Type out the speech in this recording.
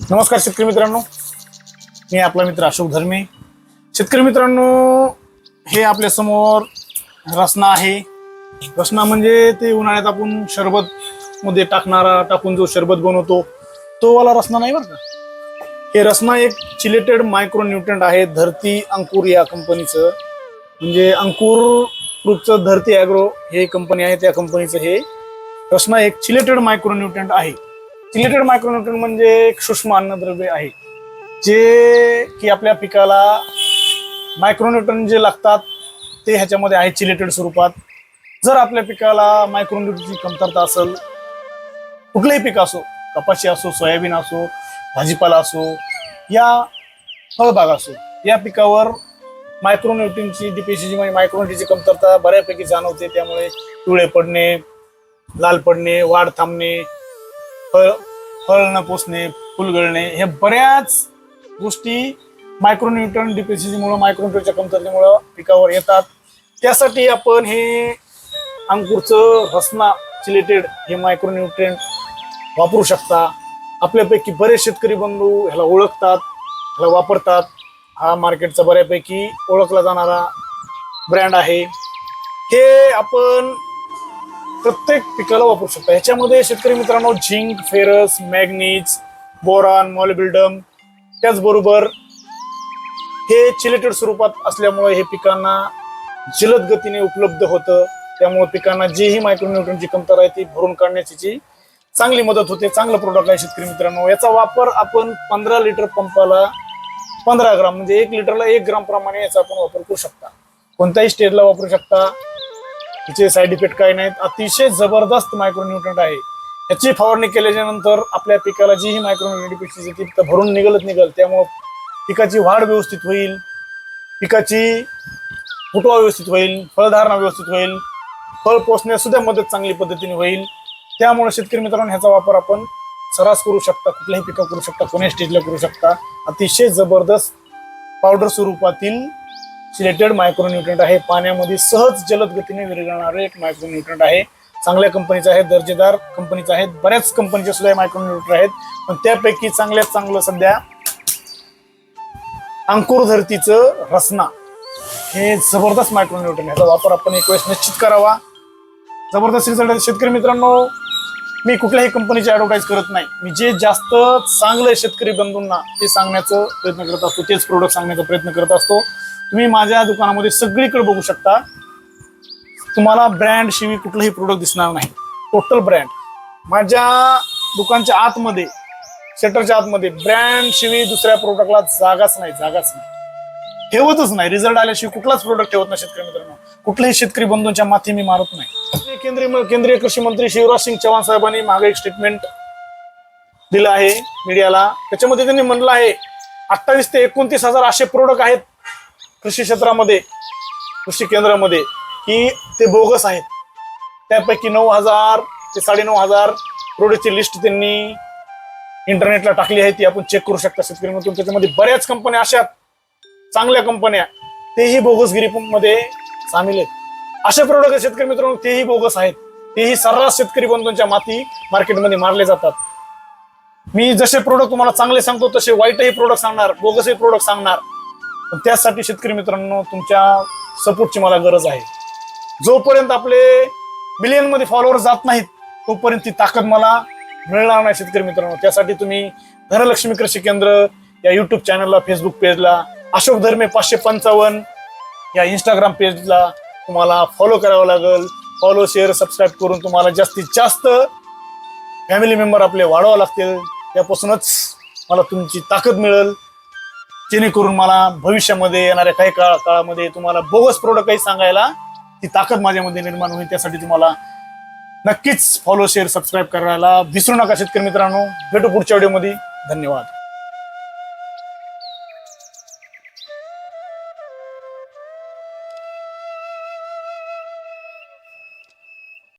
नमस्कार शेतकरी मित्रांनो. मी आपला मित्र अशोक धर्मे. शेतकरी मित्रांनो हे आपल्यासमोर रसना आहे. रसना म्हणजे ते उन्हाळ्यात आपण शरबत मध्ये टाकणारा टाकून जो शरबत बनवतो तो वाला रसना नाही बरं का? हे रसना एक चिलेटेड मायक्रो न्यूट्रंट आहे धरती अंकुर या कंपनीचं म्हणजे अंकुर ग्रुपचं धरती ॲग्रो हे कंपनी आहे त्या कंपनीचं हे. रसना एक चिलेटेड मायक्रो न्यूट्रंट आहे. चिलेटेड मायक्रोन्युट्रन म्हणजे एक सूक्ष्म अन्नद्रव्य आहे. जे की आपल्या पिकाला मायक्रोन्युट्रन जे लागतात ते ह्याच्यामध्ये आहे चिलेटेड स्वरूपात. जर आपल्या पिकाला मायक्रोन्युट्रनची कमतरता असेल कुठलंही पीक असो कपाशी असो सोयाबीन असो भाजीपाला असो या फळबाग असो या पिकावर मायक्रोन्यूट्रनची डिफिशियन्सी म्हणजे मायक्रोन्यूट्रनची कमतरता बऱ्यापैकी जाणवते. त्यामुळे पिवळे पडणे लाल पडणे वाढ थांबणे फळ फळ न पोचणे फुल गळणे ह्या बऱ्याच गोष्टी मायक्रोन्युट्रन डिफिशियन्सीमुळे मायक्रोन्युट्रनच्या कमतरतेमुळं पिकावर येतात. त्यासाठी आपण हे अंकुरचं रसना चिलेटेड हे मायक्रोन्यूट्रिएंट वापरू शकता. आपल्यापैकी बरेच शेतकरी बंधू ह्याला ओळखतात ह्याला वापरतात. हा मार्केटचा बऱ्यापैकी ओळखला जाणारा ब्रँड आहे. हे आपण प्रत्येक पिकाला वापरू शकता. ह्याच्यामध्ये शेतकरी मित्रांनो zinc ferrous manganese boron molybdenum त्याचबरोबर हे चिलेटेड स्वरूपात असल्यामुळे हे पिकांना जलद गतीने उपलब्ध होतं. त्यामुळे पिकांना जीही मायक्रोन्युट्रनची कमतरता आहे ती भरून काढण्याची जी चांगली मदत होते चांगलं प्रोडक्ट आहे शेतकरी मित्रांनो. याचा वापर आपण पंधरा लिटर पंपाला पंधरा ग्राम म्हणजे एक लिटरला एक ग्राम प्रमाणे याचा आपण वापर करू शकता. कोणत्याही स्टेजला वापरू शकता. तिचे साईड इफेक्ट काही नाहीत. अतिशय जबरदस्त मायक्रोन्यूट्रंट आहे. ह्याची फवारणी केल्याच्यानंतर आपल्या पिकाला जीही मायक्रोन्यूट्रिएंट ती भरून निघलत निघल. त्यामुळं पिकाची वाढ व्यवस्थित होईल. पिकाची फुटवा व्यवस्थित होईल. फळधारणा व्यवस्थित होईल. फळ पोचण्यास सुद्धा मदत चांगली पद्धतीने होईल. त्यामुळे शेतकरी मित्रांनो ह्याचा वापर आपण सरास करू शकता. कुठल्याही पिका करू शकता. कोण्या स्टेजला करू शकता. अतिशय जबरदस्त पावडर स्वरूपातील सिलेटेड मायक्रोन्युट्रंट आहे. पाण्यामध्ये सहज जलद गतीने विरघळणारे एक मायक्रोन्युट्रंट आहे. चांगल्या कंपनीचं आहे दर्जेदार कंपनीचं आहे. बऱ्याच कंपनीचे सुद्धा मायक्रोन्युट्रंट आहेत. पण त्यापैकी चांगल्यात चांगलं सध्या अंकुर धरतीचं रसना हे जबरदस्त मायक्रोन्युट्रंट याचा वापर आपण एक वेळेस निश्चित करावा. जबरदस्त रिझल्ट शेतकरी मित्रांनो मी कुठल्याही कंपनीची ऍडव्हर्टाईज करत नाही. मी जे जास्त चांगलं आहे शेतकरी बंधूंना ते सांगण्याचा प्रयत्न करत असतो. तेच प्रोडक्ट सांगण्याचा प्रयत्न करत असतो. तुम्ही माझ्या दुकानामध्ये सगळीकडे बघू शकता. तुम्हाला ब्रँड शिवी कुठलंही प्रोडक्ट दिसणार नाही. टोटल ब्रँड माझ्या दुकानच्या आतमध्ये शटरच्या आतमध्ये ब्रँड शिवी दुसऱ्या प्रोडक्टला जागाच नाही जागाच नाही. ठेवतच नाही. रिझल्ट आल्याशिवाय कुठलाच प्रोडक्ट ठेवत नाही शेतकरी मित्रांनो. कुठल्याही शेतकरी बंधूंच्या माथी मी मारत नाही. केंद्रीय केंद्रीय कृषी मंत्री शिवराज सिंग चव्हाण साहेबांनी मागे एक स्टेटमेंट दिलं आहे मीडियाला. त्याच्यामध्ये त्यांनी म्हणलं आहे अठ्ठावीस ते एकोणतीस हजार असे प्रोडक्ट आहेत कृषी क्षेत्रामध्ये कृषी केंद्रामध्ये की ते बोगस आहेत. त्यापैकी नऊ हजार ते साडेनऊ हजार प्रोडक्टची लिस्ट त्यांनी इंटरनेटला टाकली आहे ती आपण चेक करू शकता शेतकरी मित्रांनो. त्याच्यामध्ये बऱ्याच कंपन्या अशा आहेत, चांगल्या कंपन्या तेही बोगसगिरी मध्ये सामील आहेत. असे प्रोडक्ट शेतकरी मित्रांनो तेही बोगस आहेत. तेही सर्रास शेतकरी बंधूंच्या माती मार्केटमध्ये मारले जातात. मी जसे प्रोडक्ट तुम्हाला चांगले सांगतो तसे वाईटही प्रोडक्ट सांगणार बोगसही प्रोडक्ट सांगणार. पण त्यासाठी शेतकरी मित्रांनो तुमच्या सपोर्टची मला गरज आहे. जोपर्यंत आपले मिलियनमध्ये फॉलोअर जात नाहीत तोपर्यंत ती ताकद मला मिळणार नाही शेतकरी मित्रांनो. त्यासाठी तुम्ही धनलक्ष्मी कृषी केंद्र या युट्यूब चॅनलला फेसबुक पेजला अशोक धर्मे पाचशे पंचावन्न. या इंस्टाग्राम पेजला तुम्हाला फॉलो करावं लागेल. फॉलो शेअर सबस्क्राईब करून तुम्हाला जास्तीत जास्त फॅमिली मेंबर आपले वाढवावं लागतील. त्यापासूनच मला तुमची ताकद मिळेल. जेणेकरून मला भविष्यामध्ये येणाऱ्या काही काळ काळामध्ये तुम्हाला बोगस प्रोडक्ट काही सांगायला ती ताकद माझ्यामध्ये निर्माण होईल. त्यासाठी तुम्हाला नक्कीच फॉलो शेअर सबस्क्राईब करायला विसरू नका शेतकरी मित्रांनो. भेटू पुढच्या व्हिडिओमध्ये धन्यवाद.